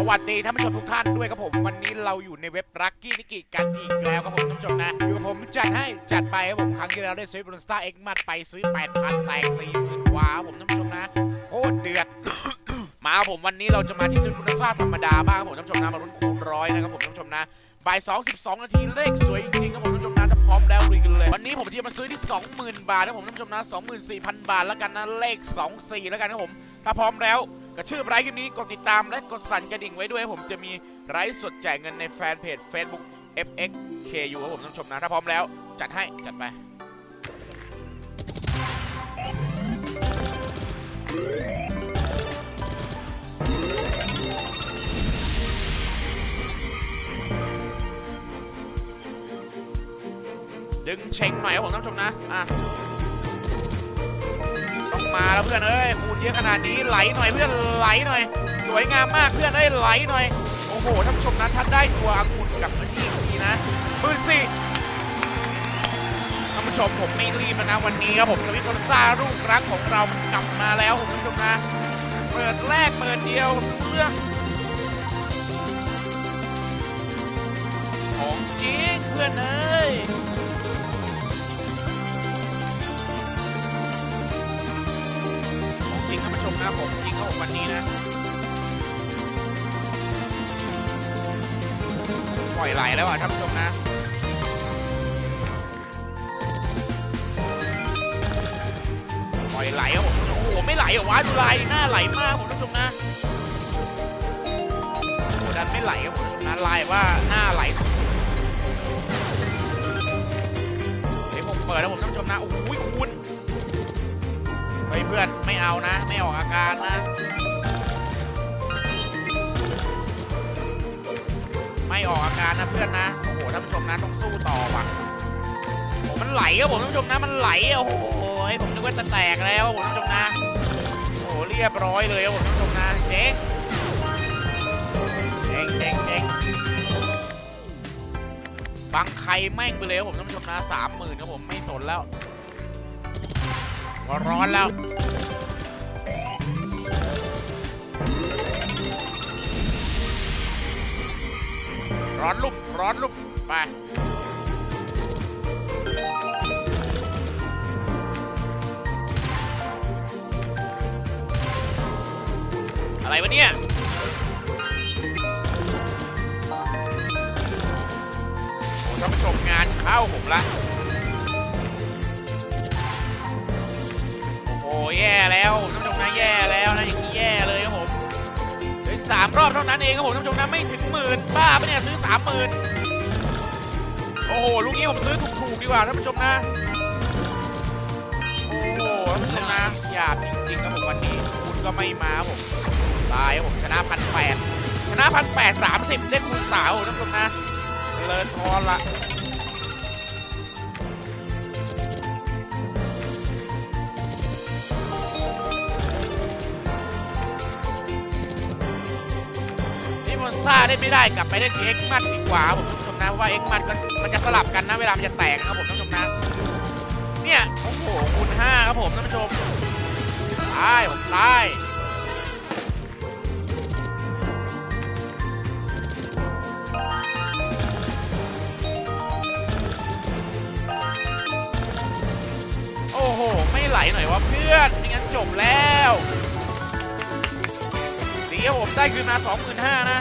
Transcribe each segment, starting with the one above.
สวัสดีท่านผู้ชมทุกท่านด้วยครับผม วันนี้เราอยู่ในเว็บรักกี้นิกิกันอีกแล้วครับผมท่านผู้ชมนะอยู่กับผมจัดให้จัดไปครับผมครั้งที่แล้วได้ซื้อบนสตาร์เอ็กมัดไปซื้อ 8,000 แตก40,000กว่าครับผมท่านผู้ชมนะโคตรเดือด มาครับผมวันนี้เราจะมาที่ซื้อบนสตาร์ธรรมดาบ้างครับผมท่านผู้ชมนะมาลุ้นคูณร้อยนะครับผมท่านผู้ชมนะ บ่าย2 12นาทีเลขสวยจริงๆครับผมท่านผู้ชมนะถ้าพร้อมแล้วลุยกันเลย วันนี้ผมจะมาซื้อที่20,000บาทนะผมท่านผู้ชมนะ24,000บาทแล้วกันนะเลข24แล้วกันครับผมถ้าพร้อมแล้วกระชื่อไลฟ์คลิปนี้กดติดตามและกดสั่นกระดิ่งไว้ด้วยผมจะมีไลฟ์สดแจกเงินในแฟนเพจ Facebook FXKU ครับผมท่านผู้ชมนะถ้าพร้อมแล้วจัดให้จัดไป ดึงเชงหน่อยครับผมท่านผู้ชมนะอะต้องมาแล้วเพื่อนเอ้ยคูณเยอะขนาดนี้ไหลหน่อยเพื่อนไหลหน่อย สวยงามมากเพื่อนเอ้ยไหลหน่อยโอ้โหท่านผู้ชมนะถ้านได้ตัวองุ่นกับมาที่อีกทีนะหมื่นสี่ท่านผู้ชมผมไม่รีบนะวันนี้ครับผมสวิตคนซ่าลูกรักของเรามันกลับมาแล้วผมท่านผู้ชมนะเปิดแรกเปิดเดียวเรื่องของจริงเพื่อนเอ้ย นผู้ชมนะผมจริงครับผมวันนี้นะปล่อยไหลแล้วอะท่านผู้ชมนะปล่อยไหลครับผมโอ้โหไม่ไหลเหรอวะดูไหลหน้าไหลมากผมท่านผู้ชมนะโอ้ดันไม่ไหลครับผมท่านชมนะลายว่าหน้าไหลเดี๋ยวผมเปิดแล้วผมท่านผู้ชมนะโอ้โห พื่อนไม่เอานะ ไม่ออกอาการนะ ไม่ออกอาการนะเพื่อนนะ โอ้โหท่านผู้ชมนะต้องสู้ต่อว่ะโอ้มันไหลครับผมท่านผู้ชมนะมันไหลโอ้โหผมนึกว่าจะแตกแล้วผมท่านผู้ชมนะโอ้โหเรียบร้อยเลยครับผมท่านผู้ชมนะเจ๊งเจ๊งเจ๊งเจ๊งบังใครแม่งไปเลยครับผมท่านผู้ชมนะสามหมื่นครับผมไม่สนแล้ว ร้อนแล้วร้อนลุกร้อนลุกไปอะไรวะเนี่ยโอ้ท่านผู้ชมงานเข้าผมละามรอบเท่านั้นเองครับผมท่านผู้ชมนะไม่ถึงหมื่นบ้าปะเนี่ยซื้อสามหมื่นโอ้โหลูกนี้ผมซื้อถูกๆดีกว่าท่านผู้ชมนะ โอ้โหท่านผู้ชมนะหยาบจริงๆครับผมวันนี้คุณก็ไม่มาครับผมตายครับผมชนะพันแปดชนะพันแปดสามสิบได้คูณสาวท่านผู้ชมนะเลิศพอละ ได้ไม่ได้กลับไปเล่นเอ็กมัดดีกว่าผมท่านผู้ชมนะเพราะว่าเอ็กมัดมันมันจะสลับกันนะเวลามันจะแตกนะครับผมท่านผู้ชมนะเนี่ยโอ้โหคูณห้าครับผมท่านผู้ชมตายผมตายโอ้โหไม่ไหลหน่อยวะเพื่อนไม่งั้นจบแล้วดีครับผมได้คืนมา25,000นะ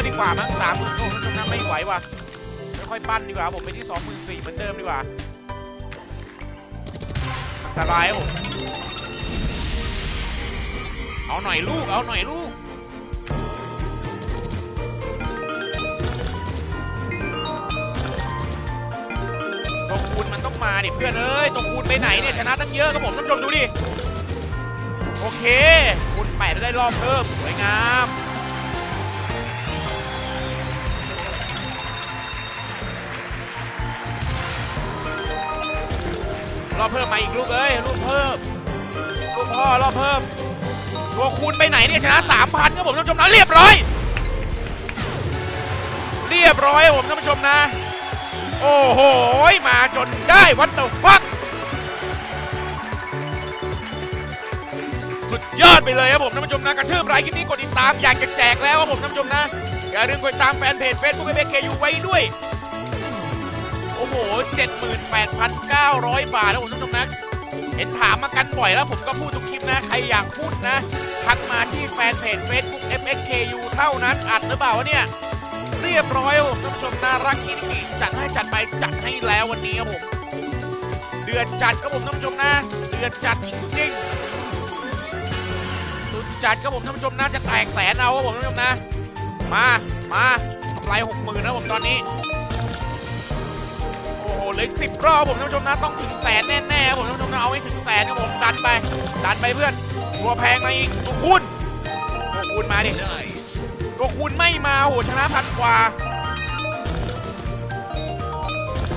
อแล้วดีกว่ามั้ง30,000โอ้ท่นผู้ชนะไม่ไหวว่ะไม่ค่อยปั้นดีกว่าผมไปที่24,000เหมือนเดิมดีกว่าอันตายผมเอาหน่อยลูก เอาหน่อยลูกตรงคูณมันต้องมาดิเพื่อนเอ้ยตรงคูณไปไหนเนี่ยชนะตั้งเยอะครับผมท่านผู้ชมดูดิ โอเคคุณแปดได้รอบเพิ่มสวยงาม รอบเพิ่มมาอีกลูกเอ้ยลูกเพิ่มลูกพ่อรอบเพิ่มตัวคูณไปไหนเนี่ยชนะสามพันครับผมท่านผู้ชมนะเรียบร้อย เรียบร้อยครับผมท่านผู้ชมนะ โอ้โหมาจนได้วัตถุฟักสุดยอดไปเลยครับผมท่านผู้ชมนะกระทืบไลค์คลิปนี้กดติดตามอยากจะแจกแล้วครับผมท่านผู้ชมนะ อย่าลืมกดติดตามแฟนเพจเฟซบุ๊กเอฟเคยูไว้ด้วย โอ้โห 78,900 บาทนะผมท่านผู้ชมนะเห็นถามมากันบ่อยแล้วผมก็พูดทุกคลิปนะ ใครอยากพูดนะ ทักมาที่แฟนเพจ Facebook FXKU เท่านั้น อัดหรือเปล่าวะเนี่ย เรียบร้อยผมท่านผู้ชมน่ารักกินกิจัดให้จัดไปจัดให้แล้ววันนี้ครับผม เดือดจัดครับผมท่านผู้ชมนะ เดือดจัดจริงๆสุดจัดครับผมท่านผู้ชมนะจะแตกแสนเอาครับผมท่านผู้ชมนะ มา มาทำลายหกหมื่นนะผมตอนนี้ เหลืออีกสิบรอบผมท่านผู้ชมนะต้องถึงแสนแน่ๆครับผมท่านผู้ชมนะเอาให้ถึงแสนครับผมดันไปดันไปเพื่อนตัวแพงมาอีกตัวคุณตัวคุณมาดิตัวคุณไม่มาโหชนะพันกว่า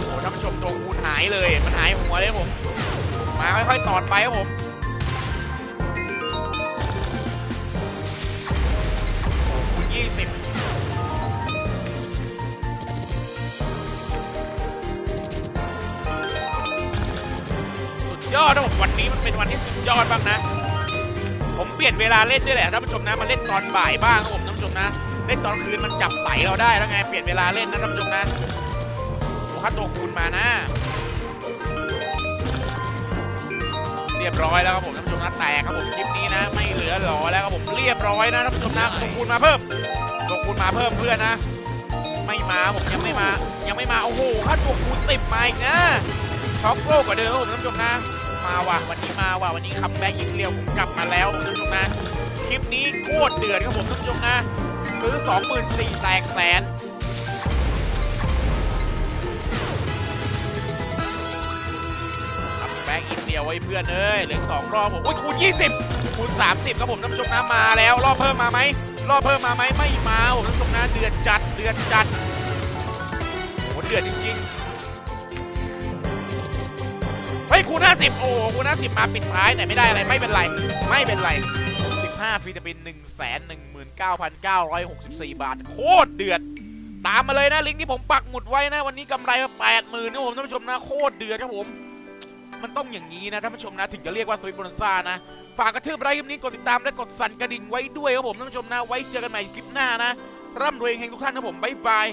โหท่านผู้ชมตัวคุณหายเลยมันหายหัวเลยผมมาค่อยๆตอดไปครับผม ยอดนะผมวันนี้มันเป็นวันที่สุดยอดบ้างนะ ผมเปลี่ยนเวลาเล่นด้วยแหละท่านผู้ชมนะมาเล่นตอนบ่ายบ้างครับผมท่านผู้ชมนะ เล่นตอนคืนมันจับไตเราได้แล้วไงเปลี่ยนเวลาเล่นนะท่านผู้ชมนะดูค่าตัวคูณมานะ เรียบร้อยแล้วครับผมท่านผู้ชมนะแตกครับผมคลิปนี้นะ ไม่เหลือหลอแล้วครับผมเรียบร้อยนะท่านผู้ชมนะตัวคูณมาเพิ่มตัวคูณมาเพิ่มเพื่อนนะ ไม่มาผมยังไม่มา ยังไม่มาโอ้โหค่าตัวคูณสิบมาอีกนะช็อกโลกกว่าเดิมครับผมท่านผู้ชมนะ มาว่ะวันนี้มาว่ะวันนี้คัมแบ็กยิงเรียวผมกลับมาแล้วท่านผู้ชมนะคลิปนี้โคตรเดือดครับผมท่านผู้ชมนะซื้อ24,000แตกแสนคัมแบ็กยิงเดียวไว้เพื่อนเอ้ยเหลือสองรอบผมโอ้ยคูณ20คูณ30ครับผมท่านผู้ชมนะมาแล้ว รอบเพิ่มมาไหมรอบเพิ่มมาไหมไม่มาผมท่านผู้ชมนะเดือดจัดเดือดจัดโหเดือดจริงๆ ฮ้ยคูณ50โอ้คูณ50มาปิดท้ายแต่ไม่ได้อะไรไม่เป็นไรไม่เป็นไร15ฟิลิปปินส์119,964บาท โคตรเดือด ตามมาเลยนะลิงก์ที่ผมปักหมุดไว้นะ วันนี้กำไรมา80,000นะผมท่านผู้ชมนะโคตรเดือดครับผม มันต้องอย่างนี้นะท่านผู้ชมนะถึงจะเรียกว่าสวิตบอนซ่านะฝากกระทืบไลค์คลิปนี้กดติดตามและกดสั่นกระดิ่งไว้ด้วยครับผมท่านผู้ชมนะไว้เจอกันใหม่คลิปหน้านะร่ำรวยเฮงทุกท่านครับผมบ๊ายบาย